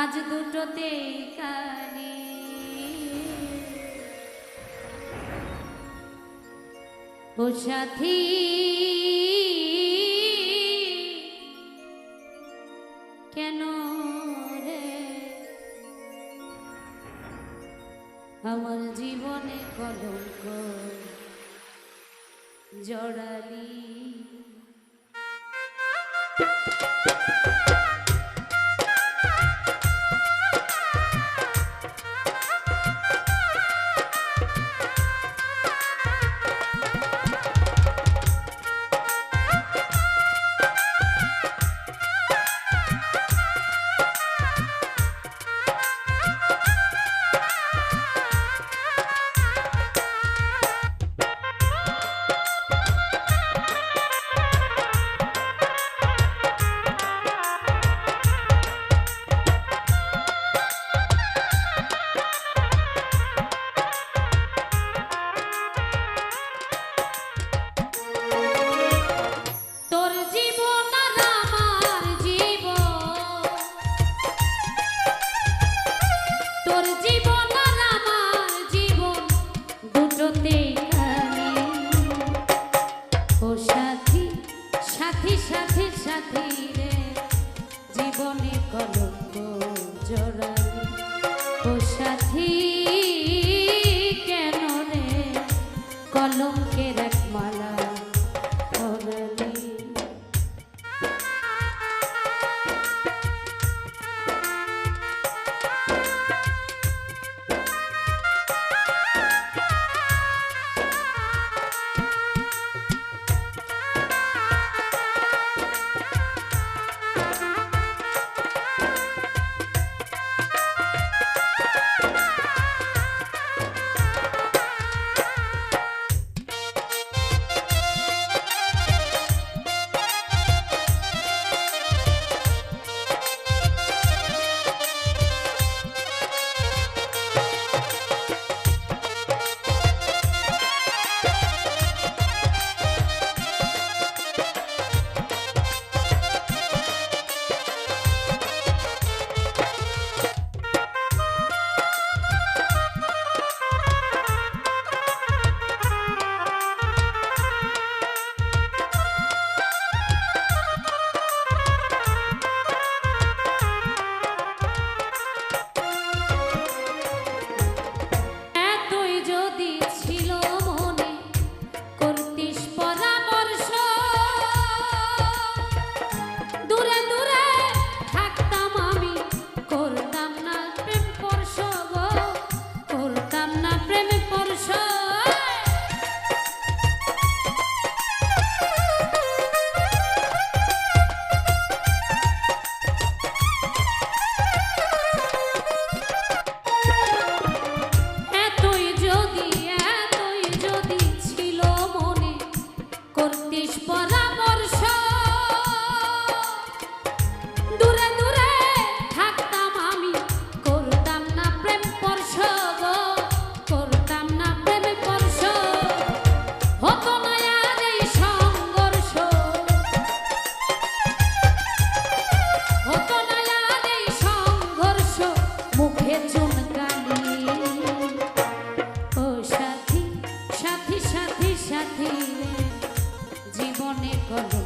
আজ দুটোতেই কানে ও সাথী কেন রে? আমার জীবনে কলঙ্ক জড়ালি। জীবনে কলঙ্ক জরা comigo.